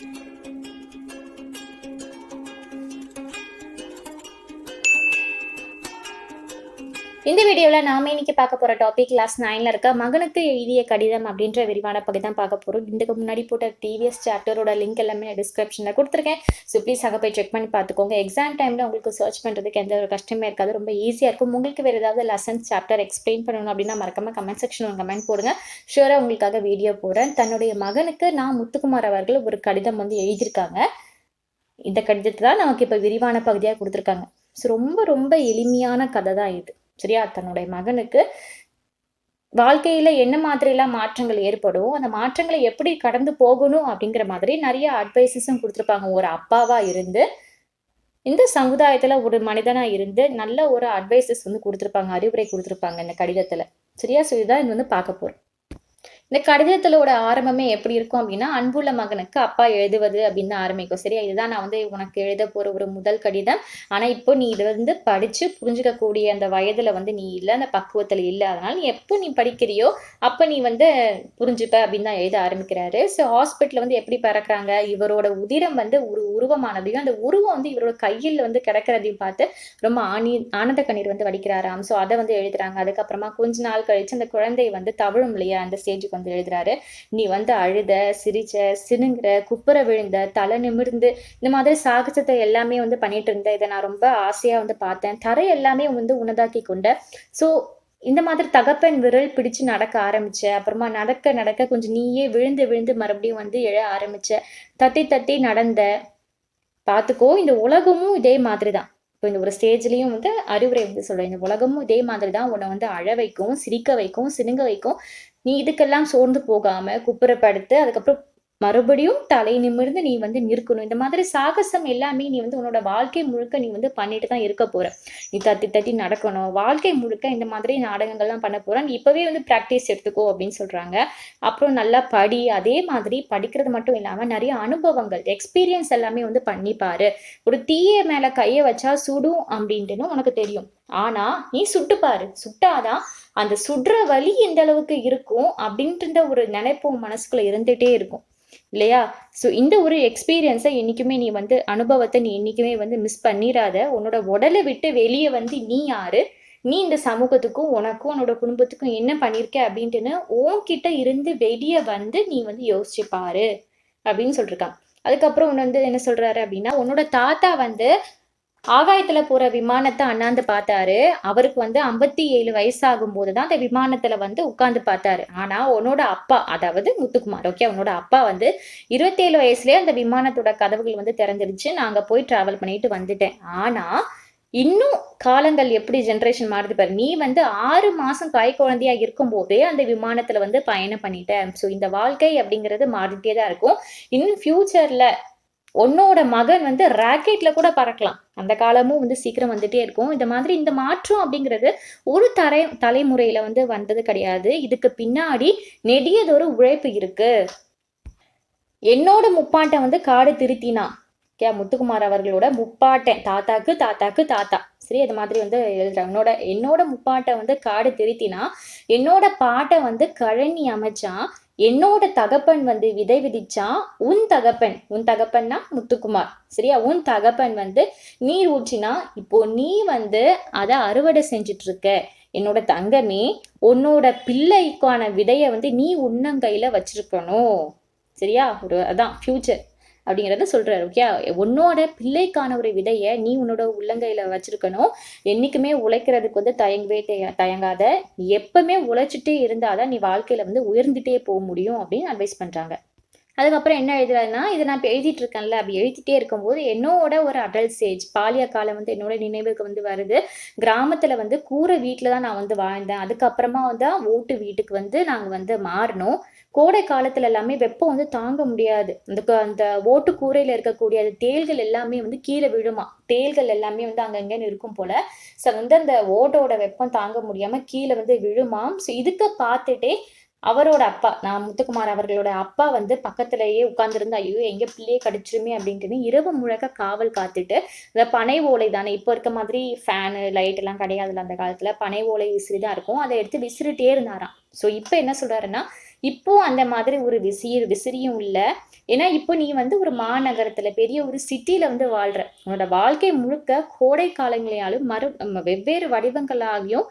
thank you இந்த வீடியோவில் நாம இன்னைக்கு பார்க்க போகிற டாபிக் கிளாஸ் நைனில் இருக்க மகனுக்கு எழுதிய கடிதம் அப்படின்ற விரிவான பகுதி தான் பார்க்க போகிறோம் இதுக்கு முன்னாடி போட்ட டிவிஎஸ் சாப்டரோட லிங்க் எல்லாமே டிஸ்கிரிப்ஷனில் கொடுத்துருக்கேன். ஸோ ப்ளீஸ் அங்கே போய் செக் பண்ணி பார்த்துக்கோங்க. எக்ஸாம் டைமில் உங்களுக்கு சர்ச் பண்ணுறதுக்கு எந்த ஒரு கஷ்டமே இருக்காது. ரொம்ப ஈஸியாக இருக்கும். உங்களுக்கு வேறு ஏதாவது லெசன்ஸ் சாப்டர் எக்ஸ்பிளைன் பண்ணணும் அப்படின்னா மறக்காம கமெண்ட் செக்ஷன் கமெண்ட் போடுங்க. ஷூராக உங்களுக்காக வீடியோ போடுறேன். தன்னுடைய மகனுக்கு நான் முத்துக்குமார் அவர்கள் ஒரு கடிதம் வந்து எழுதியிருக்காங்க. இந்த கடிதத்தை தான் நமக்கு இப்போ விரிவான பகுதியாக கொடுத்துருக்காங்க. ஸோ ரொம்ப ரொம்ப எளிமையான கதை தான் இது. சரியா? தன்னுடைய மகனுக்கு வாழ்க்கையில என்ன மாதிரிலாம் மாற்றங்கள் ஏற்படும் அந்த மாற்றங்களை எப்படி கடந்து போகணும் அப்படிங்கிற மாதிரி நிறைய அட்வைசஸும் கொடுத்துருப்பாங்க. ஒரு அப்பாவா இருந்து இந்த சமுதாயத்துல ஒரு மனிதனா இருந்து நல்ல ஒரு அட்வைசஸ் வந்து கொடுத்துருப்பாங்க அறிவுரை கொடுத்துருப்பாங்க இந்த கடிதத்துல. சரியா? ஸோ இதுதான் இது வந்து பார்க்க போறோம். இந்த கடிதத்திலோட ஆரம்பமே எப்படி இருக்கும் அப்படின்னா அன்புள்ள மகனுக்கு அப்பா எழுதுவது அப்படின்னு தான் ஆரம்பிக்கும். சரியா? இதுதான் நான் வந்து உனக்கு எழுத போற ஒரு முதல் கடிதம். ஆனா இப்போ நீ இதை வந்து படிச்சு புரிஞ்சுக்கக்கூடிய அந்த வயதுல வந்து நீ இல்லை அந்த பக்குவத்துல இல்லை. அதனால நீ எப்போ நீ படிக்கிறியோ அப்ப நீ வந்து புரிஞ்சுப்ப அப்படின்னு தான் எழுத ஆரம்பிக்கிறாரு. ஸோ ஹாஸ்பிட்டல் வந்து எப்படி பறக்குறாங்க? இவரோட உதிரம் வந்து ஒரு உருவமானதையும் அந்த உருவம் வந்து இவரோட கையில் வந்து கிடக்கிறதையும் பார்த்து ரொம்ப ஆனி ஆனந்த கண்ணீர் வந்து வடிக்கிறாராம். ஸோ அதை வந்து எழுதுறாங்க. அதுக்கப்புறமா கொஞ்ச நாள் கழிச்சு அந்த குழந்தை வந்து தவழும் இல்லையா? அந்த ஸ்டேஜுக்கு வந்து எழுதுறாரு. நீ வந்து அழுத சிரிச்ச சினுங்குற குப்புற விழுந்த தலை நிமிர்ந்து இந்த மாதிரி சாகசத்தை எல்லாமே வந்து பண்ணிட்டு இருந்த இதை நான் ரொம்ப ஆசையா வந்து பார்த்தேன். தரை எல்லாமே வந்து உனதாக்கி கொண்ட. ஸோ இந்த மாதிரி தகப்பன் விரல் பிடிச்சு நடக்க ஆரம்பிச்ச அப்புறமா நடக்க நடக்க கொஞ்சம் நீயே விழுந்து விழுந்து மறுபடியும் வந்து எழ ஆரம்பிச்ச தட்டி தட்டி நடந்த பார்த்துக்கோ இந்த உலகமும் இதே மாதிரி தான் இப்போ இந்த ஒரு ஸ்டேஜ்லேயும் வந்து அறிவுரை வந்து சொல்கிறேன் இந்த உலகமும் இதே மாதிரி தான். உன்னை வந்து அழ வைக்கும் சிரிக்க வைக்கும் சினுங்க வைக்கும். நீ இதுக்கெல்லாம் சோர்ந்து போகாம குப்புறப்படுத்து அதுக்கப்புறம் மறுபடியும் தலை நிமிர்ந்து நீ வந்து நிற்கணும். இந்த மாதிரி சாகசம் எல்லாமே நீ வந்து உன்னோட வாழ்க்கை முழுக்க நீ வந்து பண்ணிட்டு தான் இருக்க போற. நீ தட்டி தட்டி நடக்கணும். வாழ்க்கை முழுக்க இந்த மாதிரி நாடகங்கள்லாம் பண்ண போற. நீ இப்பவே வந்து ப்ராக்டிஸ் எடுத்துக்கோ அப்படின்னு சொல்றாங்க. அப்புறம் நல்லா படி. அதே மாதிரி படிக்கிறது மட்டும் இல்லாம நிறைய அனுபவங்கள் எக்ஸ்பீரியன்ஸ் எல்லாமே வந்து பண்ணி பாரு. ஒரு தீய மேல கையை வச்சா சுடும் அப்படின்ட்டுன்னு உனக்கு தெரியும். ஆனா நீ சுட்டு பாரு. சுட்டாதான் அந்த சுடுற வலி எந்த அளவுக்கு இருக்கும் அப்படின்ற ஒரு நினைப்பு மனசுக்குள்ள இருந்துட்டே இருக்கும். இல்லையா? ஸோ இந்த ஒரு எக்ஸ்பீரியன்ஸை என்றைக்குமே நீ வந்து அனுபவத்தை நீ என்றைக்குமே வந்து மிஸ் பண்ணிடாத உன்னோட உடலை விட்டு வெளியே வந்து நீ யாரு? நீ இந்த சமூகத்துக்கும் உனக்கும் உன்னோட குடும்பத்துக்கும் என்ன பண்ணியிருக்க அப்படின்ட்டுன்னு உன்கிட்ட இருந்து வெளியே வந்து நீ வந்து யோசிச்சு பாரு அப்படின்னு சொல்லிருக்கான். அதுக்கப்புறம் ஒன்று வந்து என்ன சொல்றாரு அப்படின்னா உன்னோட தாத்தா வந்து ஆகாயத்துல போற விமானத்தை அண்ணாந்து பார்த்தாரு. அவருக்கு வந்து ஐம்பத்தி ஏழு வயசாகும் போதுதான் அந்த விமானத்துல வந்து உட்கார்ந்து பார்த்தாரு. ஆனா உன்னோட அப்பா அதாவது முத்துக்குமார் ஓகே உன்னோட அப்பா வந்து இருபத்தேழு வயசுலயே அந்த விமானத்தோட கதவுகள் வந்து திறந்துருச்சு. நாங்கள் போய் டிராவல் பண்ணிட்டு வந்துட்டேன். ஆனா இன்னும் காலங்கள் எப்படி ஜென்ரேஷன் மாறுது பாரு. நீ வந்து ஆறு மாசம் காய் குழந்தையா இருக்கும் போதே அந்த விமானத்துல வந்து பயணம் பண்ணிட்ட. ஸோ இந்த வாழ்க்கை அப்படிங்கிறது மாறிட்டே தான் இருக்கும். இன்னும் ஃபியூச்சர்ல உன்னோட மகன் வந்து ராக்கெட்ல கூட பறக்கலாம். அந்த காலமும் வந்து சீக்கிரம் வந்துட்டே இருக்கும். இந்த மாதிரி இந்த மாற்றம் அப்படிங்கிறது ஒரு தலை தலைமுறையில வந்து வந்தது கிடையாது. இதுக்கு பின்னாடி நெடியதொரு உழைப்பு இருக்கு. என்னோட முப்பாட்டை வந்து காடு திருத்தினா. கே முத்துக்குமார் அவர்களோட முப்பாட்டன். தாத்தாக்கு தாத்தாக்கு தாத்தா. சரி அது மாதிரி வந்து எழுதுறாங்க என்னோட என்னோட முப்பாட்டை வந்து காடு திருத்தினா என்னோட பாட்டை வந்து கழனி அமைச்சான். என்னோட தகப்பன் வந்து விதை விதிச்சான் உன் தகப்பன் உன் தகப்பன்னா முத்துக்குமார். சரியா? உன் தகப்பன் வந்து நீர் ஊற்றினா இப்போ நீ வந்து அதை அறுவடை செஞ்சுட்டு இருக்க என்னோட தங்கமே உன்னோட பிள்ளைக்கான விதையை வந்து நீ உன்னங்கையில வச்சிருக்கணும். சரியா? ஒரு அதான் ஃபியூச்சர் அப்படிங்கிறத சொல்றாரு ஓகே உன்னோட பிள்ளைக்கான ஒரு விதையை நீ உன்னோட உள்ளங்கையில வச்சிருக்கணும். என்னைக்குமே உழைக்கிறதுக்கு வந்து தயங்கவே தயங்காத. நீ எப்பவுமே உழைச்சிட்டே இருந்தாதான் நீ வாழ்க்கையில வந்து உயர்ந்துட்டே போக முடியும் அப்படின்னு அட்வைஸ் பண்றாங்க. அதுக்கப்புறம் என்ன எழுதுறாருன்னா இதை நான் இப்போ எழுதிட்டு இருக்கேன்ல அப்படி எழுதிட்டே இருக்கும்போது என்னோட ஒரு அடல்ட் ஏஜ் பாலிய காலம் வந்து என்னோட நினைவுக்கு வந்து வருது. கிராமத்துல வந்து கூரை வீட்டில் தான் நான் வந்து வாழ்ந்தேன். அதுக்கப்புறமா வந்து ஓட்டு வீட்டுக்கு வந்து நாங்கள் வந்து மாறினோம் கோடை காலத்துல எல்லாமே வெப்பம் வந்து தாங்க முடியாது. அந்த அந்த ஓட்டு கூரையில இருக்கக்கூடிய அந்த தேள்கள் எல்லாமே வந்து கீழே விழுமா? தேள்கள் எல்லாமே வந்து அங்கங்கன்னு இருக்கும் போல. ஸோ வந்து அந்த ஓட்டோட வெப்பம் தாங்க முடியாம கீழே வந்து விழுமாம் ஸோ இதுக்கு பார்த்துட்டே அவரோட அப்பா நான் முத்துக்குமார் அவர்களோட அப்பா வந்து பக்கத்துலயே உட்கார்ந்துருந்து ஐயோ எங்க பிள்ளையே கடிச்சிருமே? அப்படின்ட்டு இரவு முழக்க காவல் காத்துட்டு இந்த பனை ஓலை தானே இப்போ இருக்க மாதிரி ஃபேனு லைட் எல்லாம் கிடையாதுல்ல அந்த காலத்துல. பனை ஓலை விசிறி தான் இருக்கும். அதை எடுத்து விசிறிட்டே இருந்தாராம். ஸோ இப்போ என்ன சொல்றாருன்னா இப்போ அந்த மாதிரி ஒரு விசிறு விசிறியும் இல்லை. ஏன்னா இப்போ நீ வந்து ஒரு மாநகரத்தில் பெரிய ஒரு சிட்டியில் வந்து வாழ்கிற உன்னோட வாழ்க்கை முழுக்க கோடை காலங்களையாலும் மறு வெவ்வேறு வடிவங்களாகியும்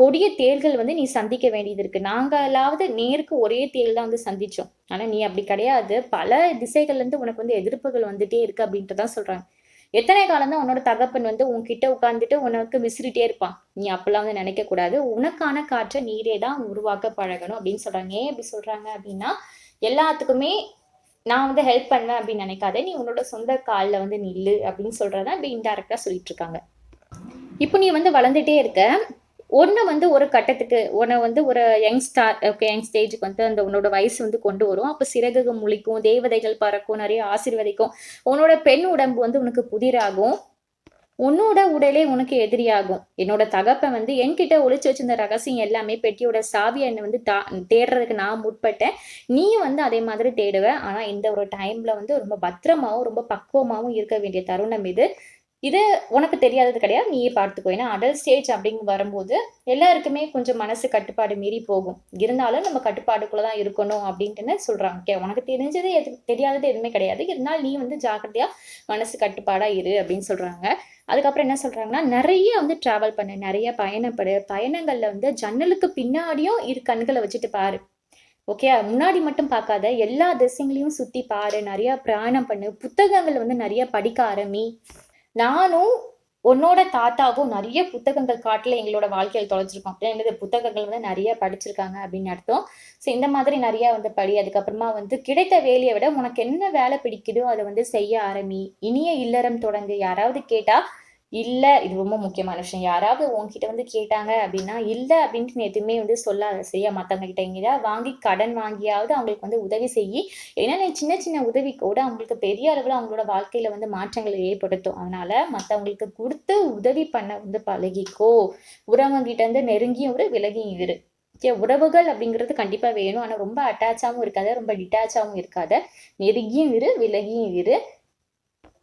கொடிய தேள்கள் வந்து நீ சந்திக்க வேண்டியது இருக்குது நாங்களாவது நேருக்கு ஒரே தேள் தான் வந்து சந்தித்தோம் ஆனால் நீ அப்படி கிடையாது. பல திசைகள்லேருந்து உனக்கு வந்து எதிர்ப்புகள் வந்துட்டே இருக்கு அப்படின்ட்டு தான் சொல்கிறாங்க எத்தனை காலம் தான் உன்னோட தகப்பன் வந்து உன்கிட்ட உட்காந்துட்டு உனக்கு விசிறிட்டே இருப்பான். நீ அப்பெல்லாம் வந்து நினைக்க கூடாது. உனக்கான காற்றை நீரே தான் உருவாக்க பழகணும் அப்படின்னு சொல்றாங்க. ஏன் இப்படி சொல்றாங்க அப்படின்னா எல்லாத்துக்குமே நான் வந்து ஹெல்ப் பண்ணுவேன் அப்படின்னு நினைக்காத. நீ உன்னோட சொந்த காலில் வந்து நில்லு அப்படின்னு சொல்றதா இப்படி இன்டெரக்டா சொல்லிட்டு இருக்காங்க. இப்போ நீ வந்து வளர்ந்துட்டே இருக்க. ஒன்று வந்து ஒரு கட்டத்துக்கு உன்னை வந்து ஒரு யங் ஸ்டார் ஓகே யங் ஸ்டேஜுக்கு வந்து அந்த உன்னோட வயசு வந்து கொண்டு வரும். அப்போ சிறகுகள் முழிக்கும் தேவதைகள் பறக்கும் நிறைய ஆசீர்வதிக்கும். உன்னோட பெண் உடம்பு வந்து உனக்கு புதிராகும். உன்னோட உடலே உனக்கு எதிரியாகும். என்னோட தகப்பன் வந்து என்கிட்ட ஒழிச்சு வச்சிருந்த ரகசியம் எல்லாமே பெட்டியோட சாவியை என்னை வந்து தா தேடுறதுக்கு நான் முற்பட்டேன். நீ வந்து அதே மாதிரி தேடுவேன் ஆனால் இந்த ஒரு டைம்ல வந்து ரொம்ப பத்திரமாவும் ரொம்ப பக்குவமாகவும் இருக்க வேண்டிய தருணம் இது. இது உனக்கு தெரியாதது கிடையாது நீயே பார்த்துக்கோ. ஏன்னா அடல் ஸ்டேஜ் அப்படிங்க வரும்போது எல்லாருக்குமே கொஞ்சம் மனசு கட்டுப்பாடு மீறி போகும். இருந்தாலும் நம்ம கட்டுப்பாடுக்குள்ள தான் இருக்கணும் அப்படின்ட்டுன்னு சொல்றாங்க. ஓகே உனக்கு தெரிஞ்சது எது தெரியாதது எதுவுமே கிடையாது. இருந்தாலும் நீ வந்து ஜாக்கிரதையா மனசு கட்டுப்பாடா இரு அப்படின்னு சொல்றாங்க. அதுக்கப்புறம் என்ன சொல்றாங்கன்னா நிறைய வந்து டிராவல் பண்ணு நிறைய பயணப்படு. பயணங்கள்ல வந்து ஜன்னலுக்கு பின்னாடியும் இரு கண்களை வச்சுட்டு பாரு. ஓகே முன்னாடி மட்டும் பார்க்காத எல்லா திசைங்களையும் சுத்தி பாரு. நிறைய பிரயாணம் பண்ணு. புத்தகங்கள் வந்து நிறைய படிக்க ஆரம்பி. நானும் உன்னோட தாத்தாவும் நிறைய புத்தகங்கள் காட்டில் எங்களோட வாழ்க்கையில் தொலைச்சிருக்கோம் அப்படின்னா என்னது புத்தகங்கள் வந்து நிறைய படிச்சிருக்காங்க அப்படின்னு அர்த்தம். ஸோ இந்த மாதிரி நிறைய வந்து படி. அதுக்கப்புறமா வந்து கிடைத்த வேலையை விட உனக்கு என்ன வேலை பிடிக்குதோ அதை வந்து செய்ய ஆரம்பி. இனிய இல்லறம் தொடங்கு. யாராவது கேட்டா இல்லை இது ரொம்ப முக்கியமான விஷயம். யாராவது உங்ககிட்ட வந்து கேட்டாங்க அப்படின்னா இல்லை அப்படின்ட்டு நீ எதுவுமே வந்து சொல்லாத சரியா மற்றவங்க கிட்ட எங்கேயா வாங்கி கடன் வாங்கியாவது அவங்களுக்கு வந்து உதவி செய்யி. ஏன்னா நீ சின்ன சின்ன உதவி கூட அவங்களுக்கு பெரிய அளவில் அவங்களோட வாழ்க்கையில வந்து மாற்றங்களை ஏற்படுத்தும். அதனால மற்றவங்களுக்கு கொடுத்து உதவி பண்ண வந்து பழகிக்கோ. உறவங்க கிட்ட இருந்து நெருங்கியும் இரு விலகியும் இரு. ஓகே உறவுகள் அப்படிங்கிறது கண்டிப்பாக வேணும். ஆனால் ரொம்ப அட்டாச்சாகவும் இருக்காது ரொம்ப டிட்டாச்சாகவும் இருக்காத. நெருங்கியும் இரு விலகியும் இரு.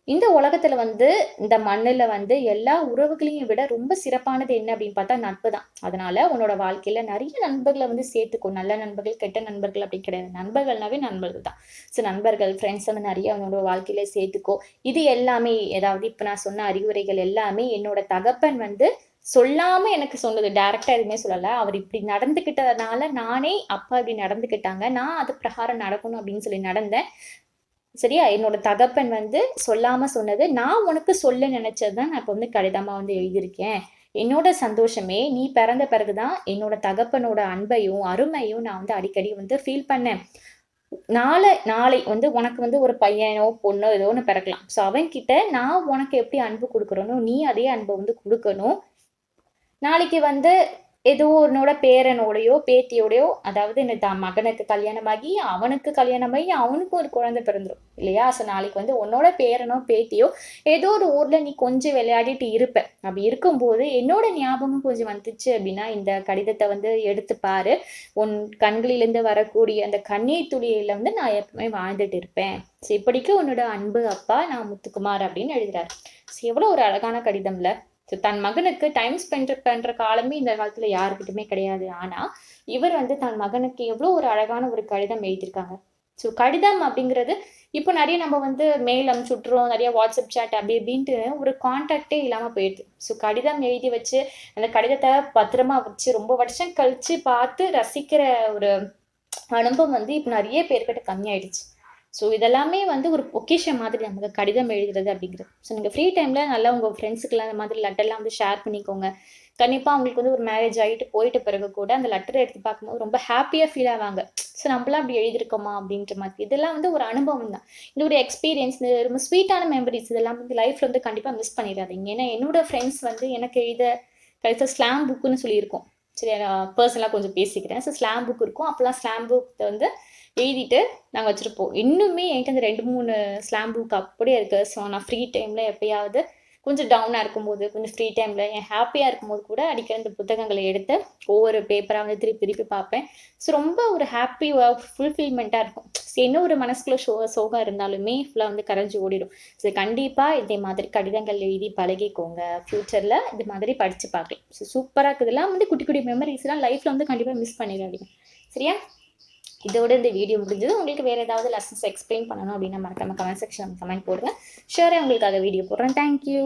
இந்த உலகத்துல வந்து இந்த மண்ணில் வந்து எல்லா உறவுகளையும் விட ரொம்ப சிறப்பானது என்ன அப்படின்னு பார்த்தா நட்பு தான். அதனால உன்னோட வாழ்க்கையில நிறைய நண்பர்களை வந்து சேர்த்துக்கோ. நல்ல நண்பர்கள் கெட்ட நண்பர்கள் அப்படி கிடையாது. நண்பர்கள்னாவே நண்பர்கள் தான். ஸோ நண்பர்கள் ஃப்ரெண்ட்ஸ் வந்து நிறைய உன்னோட வாழ்க்கையில சேர்த்துக்கோ. இது எல்லாமே ஏதாவது இப்போ நான் சொன்ன அறிவுரைகள் எல்லாமே என்னோட தகப்பன் வந்து சொல்லாம எனக்கு சொன்னது. டைரக்டா எதுவுமே சொல்லல. அவர் இப்படி நடந்துக்கிட்டதுனால நானே அப்பா இப்படி நடந்துக்கிட்டாங்க நான் அது பிரகாரம் நடக்கணும் அப்படின்னு சொல்லி நடந்தேன். சரியா? என்னோட தகப்பன் வந்து சொல்லாம சொன்னது நான் உனக்கு சொல்ல நினைச்சது தான் நான் இப்போ வந்து கடிதமாக வந்து எழுதியிருக்கேன். என்னோட சந்தோஷமே நீ பிறந்த பிறகுதான் என்னோட தகப்பனோட அன்பையும் அருமையும் நான் வந்து அடிக்கடி வந்து ஃபீல் பண்ணேன். நாளை நாளை வந்து உனக்கு வந்து ஒரு பையனோ பொண்ணோ ஏதோ ஒன்று பிறக்கலாம். ஸோ அவன்கிட்ட நான் உனக்கு எப்படி அன்பு கொடுக்குறனோ நீ அதே அன்பை வந்து கொடுக்கணும். நாளைக்கு வந்து ஏதோ உன்னோட பேரனோடையோ பேத்தியோடையோ அதாவது இந்த த மகனுக்கு கல்யாணமாகி அவனுக்கு கல்யாணமாகி அவனுக்கும் ஒரு குழந்தை பிறந்துரும் இல்லையா? ஸோ நாளைக்கு வந்து உன்னோட பேரனோ பேத்தியோ ஏதோ ஒரு ஊர்ல நீ கொஞ்சம் விளையாடிட்டு இருப்ப. அப்படி இருக்கும்போது என்னோட ஞாபகம் கொஞ்சம் வந்துச்சு அப்படின்னா இந்த கடிதத்தை வந்து எடுத்து பாரு. உன் கண்களிலிருந்து வரக்கூடிய அந்த கண்ணீர் துளியில வந்து நான் எப்பவுமே வாழ்ந்துட்டு இருப்பேன். ஸோ இப்படிக்கு உன்னோட அன்பு அப்பா நான் முத்துக்குமார் அப்படின்னு எழுதுறாரு. ஸோ எவ்வளோ ஒரு அழகான கடிதம்ல. ஸோ தன் மகனுக்கு டைம் ஸ்பெண்ட் பண்ணுற காலமே இந்த காலத்தில் யாருக்கிட்டுமே கிடையாது. ஆனால் இவர் வந்து தன் மகனுக்கு எவ்வளோ ஒரு அழகான ஒரு கடிதம் எழுதியிருக்காங்க. ஸோ கடிதம் அப்படிங்கிறது இப்போ நிறைய நம்ம வந்து மெயில் அனுப்பிச்சுட்றோம் நிறைய வாட்ஸ்அப் சேட் அப்படி இப்படின்ட்டு ஒரு கான்டாக்டே இல்லாமல் போயிடுது. ஸோ கடிதம் எழுதி வச்சு அந்த கடிதத்தை பத்திரமா வச்சு ரொம்ப வருஷம் கழிச்சு பார்த்து ரசிக்கிற ஒரு அனுபவம் வந்து இப்போ நிறைய பேர்கிட்ட கம்மியாயிடுச்சு. ஸோ இதெல்லாமே வந்து ஒரு பொக்கேஷன் மாதிரி நமக்கு கடிதம் எழுதுறது அப்படிங்கிறது ஸோ நீங்கள் ஃப்ரீ டைமில் நல்லா உங்கள் ஃப்ரெண்ட்ஸுக்கெல்லாம் அந்த மாதிரி லெட்டர்லாம் வந்து ஷேர் பண்ணிக்கோங்க. கண்டிப்பாக அவங்களுக்கு வந்து ஒரு மேரேஜ் ஆகிட்டு போயிட்ட பிறகு கூட அந்த லெட்டரை எடுத்து பார்க்கும்போது ரொம்ப ஹாப்பியாக ஃபீல் ஆவாங்க. ஸோ நம்மளாம் அப்படி எழுதியிருக்கோமா அப்படின்ற மாதிரி. இதெல்லாம் வந்து ஒரு அனுபவம் தான். இது ஒரு எக்ஸ்பீரியன்ஸ் இந்த ரொம்ப ஸ்வீட்டான மெமரிஸ் இதெல்லாம் வந்து லைஃப்பில் வந்து கண்டிப்பாக மிஸ் பண்ணிடாதீங்க. ஏன்னா என்னோட ஃப்ரெண்ட்ஸ் வந்து எனக்கு எழுத கழித்த ஸ்லாம் புக்குன்னு சொல்லியிருக்கோம். சரி நான் பர்சனலாக கொஞ்சம் பேசிக்கிறேன். ஸோ ஸ்லாம் புக் இருக்கும். அப்போல்லாம் ஸ்லாம் புக்கை வந்து எழுதிட்டு நாங்கள் வச்சுருப்போம். இன்னுமே என்கிட்ட அந்த ரெண்டு மூணு ஸ்லாம் புக் அப்படியே இருக்குது ஸோ நான் ஃப்ரீ டைமில் எப்பயாவது கொஞ்சம் டவுனாக இருக்கும்போது கொஞ்சம் ஃப்ரீ டைமில் என் ஹாப்பியாக இருக்கும்போது கூட அடிக்கடி இந்த புத்தகங்களை எடுத்து ஒவ்வொரு பேப்பராக வந்து திருப்பி திருப்பி பார்ப்பேன். ஸோ ரொம்ப ஒரு ஹாப்பி ஃபுல்ஃபில்மெண்ட்டாக இருக்கும். ஸோ என்ன ஒரு மனசுக்குள்ள சோ சோகம் இருந்தாலுமே ஃபுல்லாக வந்து கரைஞ்சி ஓடிடும். ஸோ கண்டிப்பாக இதே மாதிரி கடிதங்கள் எழுதி பழகிக்கோங்க. ஃப்யூச்சரில் இது மாதிரி படித்து பார்க்கலாம். ஸோ சூப்பராக இருக்குதுலாம் வந்து குட்டி குட்டி மெமரிஸ்லாம் லைஃப்பில் வந்து கண்டிப்பாக மிஸ் பண்ணிடாதீங்க. சரியா? இதோட இந்த வீடியோ முடிஞ்சது. உங்களுக்கு வேறு ஏதாவது லெசன்ஸ் எக்ஸ்பிளைன் பண்ணணும் அப்படின்னா மறக்காம கமெண்ட் செக்ஷன் கமெண்ட் போடுங்க. ஷியோராக உங்களுக்காக வீடியோ போடுறேன். தேங்க்யூ